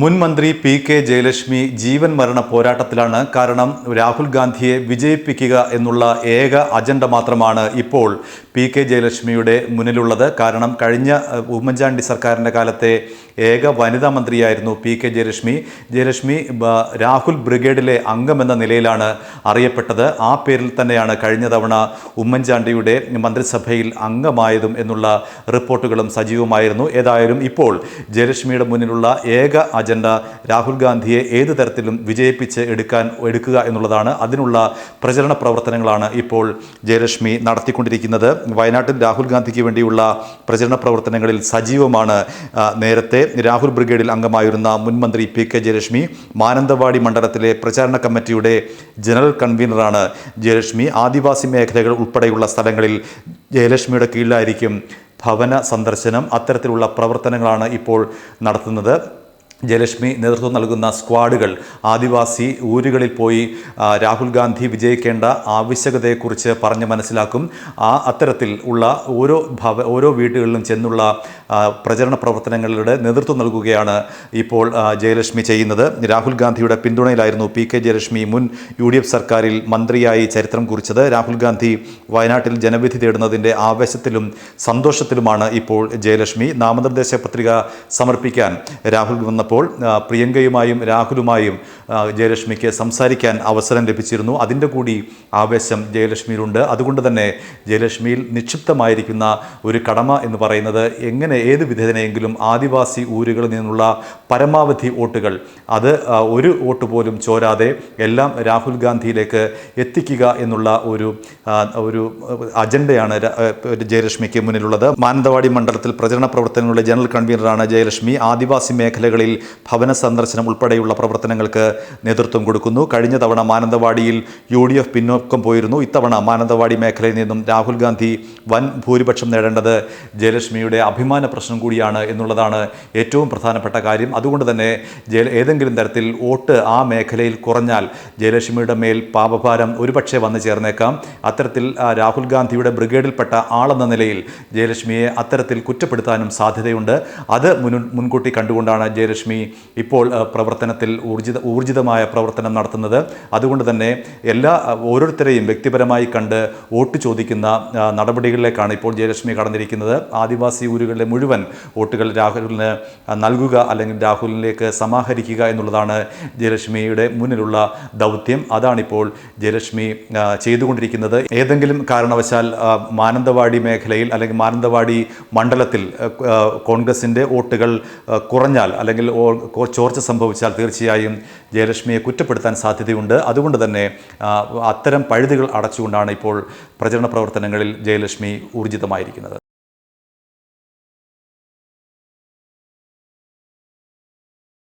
മുൻ മന്ത്രി P K Jayalakshmi ജീവൻ മരണ പോരാട്ടത്തിലാണ് കാരണം രാഹുൽ ഗാന്ധിയെ വിജയിപ്പിക്കുക എന്നുള്ള ഏക അജണ്ട മാത്രമാണ് ഇപ്പോൾ പി കെ ജയലക്ഷ്മിയുടെ മുന്നിലുള്ളത്. കാരണം കഴിഞ്ഞ ഉമ്മൻചാണ്ടി സർക്കാരിന്റെ കാലത്തെ ഏക വനിതാ മന്ത്രിയായിരുന്നു പി കെ ജയലക്ഷ്മി. ജയലക്ഷ്മി രാഹുൽ ബ്രിഗേഡിലെ അംഗമെന്ന നിലയിലാണ് അറിയപ്പെട്ടത്. ആ പേരിൽ തന്നെയാണ് കഴിഞ്ഞ തവണ ഉമ്മൻചാണ്ടിയുടെ മന്ത്രിസഭയിൽ അംഗമായതും എന്നുള്ള റിപ്പോർട്ടുകളും സജീവമായിരുന്നു. ഏതായാലും ഇപ്പോൾ ജയലക്ഷ്മിയുടെ മുന്നിലുള്ള ഏക അജണ്ട രാഹുൽ ഗാന്ധിയെ ഏത് തരത്തിലും വിജയിപ്പിച്ച് എടുക്കാൻ എടുക്കുക എന്നുള്ളതാണ് അതിനുള്ള പ്രചരണ പ്രവർത്തനങ്ങളാണ് ഇപ്പോൾ ജയലക്ഷ്മി നടത്തിക്കൊണ്ടിരിക്കുന്നത്. വയനാട്ടിൽ രാഹുൽ ഗാന്ധിക്ക് വേണ്ടിയുള്ള പ്രചരണ പ്രവർത്തനങ്ങളിൽ സജീവമാണ് നേരത്തെ രാഹുൽ ബ്രിഗേഡിൽ അംഗമായിരുന്ന മുൻ മന്ത്രി പി കെ ജയലക്ഷ്മി മാനന്തവാടി മണ്ഡലത്തിലെ പ്രചാരണ കമ്മിറ്റിയുടെ ജനറൽ കൺവീനറാണ് ജയലക്ഷ്മി. ആദിവാസി മേഖലകൾ ഉൾപ്പെടെയുള്ള സ്ഥലങ്ങളിൽ ജയലക്ഷ്മിയുടെ കീഴിലായിരിക്കും ഭവന സന്ദർശനം. അത്തരത്തിലുള്ള പ്രവർത്തനങ്ങളാണ് ഇപ്പോൾ നടത്തുന്നത്. ജയലക്ഷ്മി നേതൃത്വം നൽകുന്ന സ്ക്വാഡുകൾ ആദിവാസി ഊരുകളിൽ പോയി രാഹുൽ ഗാന്ധി വിജയിക്കേണ്ട ആവശ്യകതയെക്കുറിച്ച് പറഞ്ഞ് മനസ്സിലാക്കും. ആ അത്തരത്തിൽ ഉള്ള ഓരോ ഭവ ഓരോ വീടുകളിലും ചെന്നുള്ള പ്രചരണ പ്രവർത്തനങ്ങളുടെ നേതൃത്വം നൽകുകയാണ് ഇപ്പോൾ ജയലക്ഷ്മി ചെയ്യുന്നത്. രാഹുൽ ഗാന്ധിയുടെ പിന്തുണയിലായിരുന്നു പി കെ ജയലക്ഷ്മി മുൻ യു ഡി എഫ് സർക്കാരിൽ മന്ത്രിയായി ചരിത്രം കുറിച്ചത്. രാഹുൽ ഗാന്ധി വയനാട്ടിൽ ജനവിധി തേടുന്നതിന്റെ ആവേശത്തിലും സന്തോഷത്തിലുമാണ് ഇപ്പോൾ ജയലക്ഷ്മി. നാമനിർദ്ദേശ പത്രിക സമർപ്പിക്കാൻ രാഹുൽ വന്നപ്പോൾ ആ, പ്രിയങ്കയുമായും രാഹുലുമായും ജയലക്ഷ്മിക്ക് സംസാരിക്കാൻ അവസരം ലഭിച്ചിരുന്നു. അതിന്റെ കൂടി ആവേശം ജയലക്ഷ്മിയിലുണ്ട്. അതുകൊണ്ട് തന്നെ ജയലക്ഷ്മിയിൽ നിക്ഷിപ്തമായിരിക്കുന്ന ഒരു കടമ എന്ന് പറയുന്നത് എങ്ങനെ ഏത് വിധേനയെങ്കിലും ആദിവാസി ഊരുകളിൽ നിന്നുള്ള പരമാവധി വോട്ടുകൾ അത് ഒരു വോട്ട് പോലും ചോരാതെ എല്ലാം രാഹുൽ ഗാന്ധിയിലേക്ക് എത്തിക്കുക എന്നുള്ള ഒരു ഒരു അജണ്ടയാണ് ജയലക്ഷ്മിക്ക് മുന്നിലുള്ളത്. മാനന്തവാടി മണ്ഡലത്തിൽ പ്രചരണ പ്രവർത്തനങ്ങളുടെ ജനറൽ കൺവീനറാണ് ജയലക്ഷ്മി. ആദിവാസി മേഖലകളിൽ ഭവന സന്ദർശനം ഉൾപ്പെടെയുള്ള പ്രവർത്തനങ്ങൾക്ക് നേതൃത്വം കൊടുക്കുന്നു. കഴിഞ്ഞ തവണ മാനന്തവാടിയിൽ യു ഡി എഫ് പിന്നോക്കം പോയിരുന്നു. ഇത്തവണ മാനന്തവാടി മേഖലയിൽ നിന്നും രാഹുൽ ഗാന്ധി വൻ ഭൂരിപക്ഷം നേടേണ്ടത് ജയലക്ഷ്മിയുടെ അഭിമാന പ്രശ്നം കൂടിയാണ് എന്നുള്ളതാണ് ഏറ്റവും പ്രധാനപ്പെട്ട കാര്യം. അതുകൊണ്ട് തന്നെ ജയ ഏതെങ്കിലും തരത്തിൽ വോട്ട് ആ മേഖലയിൽ കുറഞ്ഞാൽ ജയലക്ഷ്മിയുടെ മേൽ പാപഭാരം ഒരുപക്ഷെ വന്നു ചേർന്നേക്കാം. അത്തരത്തിൽ രാഹുൽ ഗാന്ധിയുടെ ബ്രിഗേഡിൽപ്പെട്ട ആളെന്ന നിലയിൽ ജയലക്ഷ്മിയെ അത്തരത്തിൽ കുറ്റപ്പെടുത്താനും സാധ്യതയുണ്ട്. അത് മുൻ മുൻകൂട്ടി കണ്ടുകൊണ്ടാണ് ജയലക്ഷ്മി ഇപ്പോൾ പ്രവർത്തനത്തിൽ ഊർജിത ഊർജിതമായ പ്രവർത്തനം നടത്തുന്നത്. അതുകൊണ്ട് തന്നെ എല്ലാ ഓരോരുത്തരെയും വ്യക്തിപരമായി കണ്ട് വോട്ട് ചോദിക്കുന്ന നടപടികളിലേക്കാണ് ഇപ്പോൾ ജയലക്ഷ്മി കടന്നിരിക്കുന്നത്. ആദിവാസി ഊരുകളിലെ മുഴുവൻ വോട്ടുകൾ രാഹുലിന് നൽകുക അല്ലെങ്കിൽ രാഹുലിലേക്ക് സമാഹരിക്കുക എന്നുള്ളതാണ് ജയലക്ഷ്മിയുടെ മുന്നിലുള്ള ദൗത്യം. അതാണിപ്പോൾ ജയലക്ഷ്മി ചെയ്തുകൊണ്ടിരിക്കുന്നത്. ഏതെങ്കിലും കാരണവശാൽ മാനന്തവാടി മേഖലയിൽ അല്ലെങ്കിൽ മാനന്തവാടി മണ്ഡലത്തിൽ കോൺഗ്രസിന്റെ വോട്ടുകൾ കുറഞ്ഞാൽ അല്ലെങ്കിൽ ചോർച്ച സംഭവിച്ചാൽ തീർച്ചയായും ജയലക്ഷ്മിയെ കുറ്റപ്പെടുത്താൻ സാധ്യതയുണ്ട്. അതുകൊണ്ട് തന്നെ അത്തരം പഴുതുകൾ അടച്ചുകൊണ്ടാണ് ഇപ്പോൾ പ്രചരണ പ്രവർത്തനങ്ങളിൽ ജയലക്ഷ്മി ഊർജിതമായിരിക്കുന്നത്.